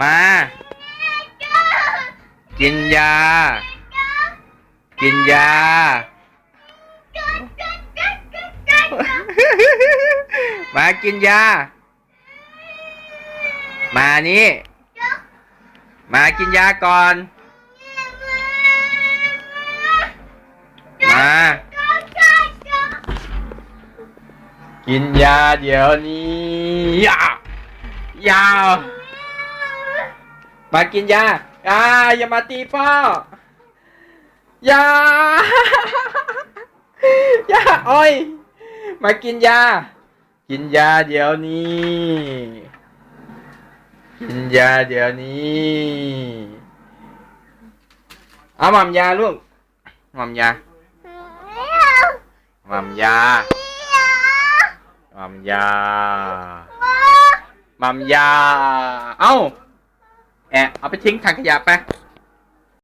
มา กินยา กินยา มากินยา มานี่ มากินยาก่อน มา กินยาเดี๋ยวนี้ยายา มากินยาอ่าอย่ามาตีพ่อยายาโอ้ย มากินยา กินยาเดี๋ยวนี้ กินยาเดี๋ยวนี้เอาหม่ำยาลูกหม่ำยาหม่ำยาหม่ำยาหม่ำยา เอ้า แอะเอาไปทิ้งถังขยะไป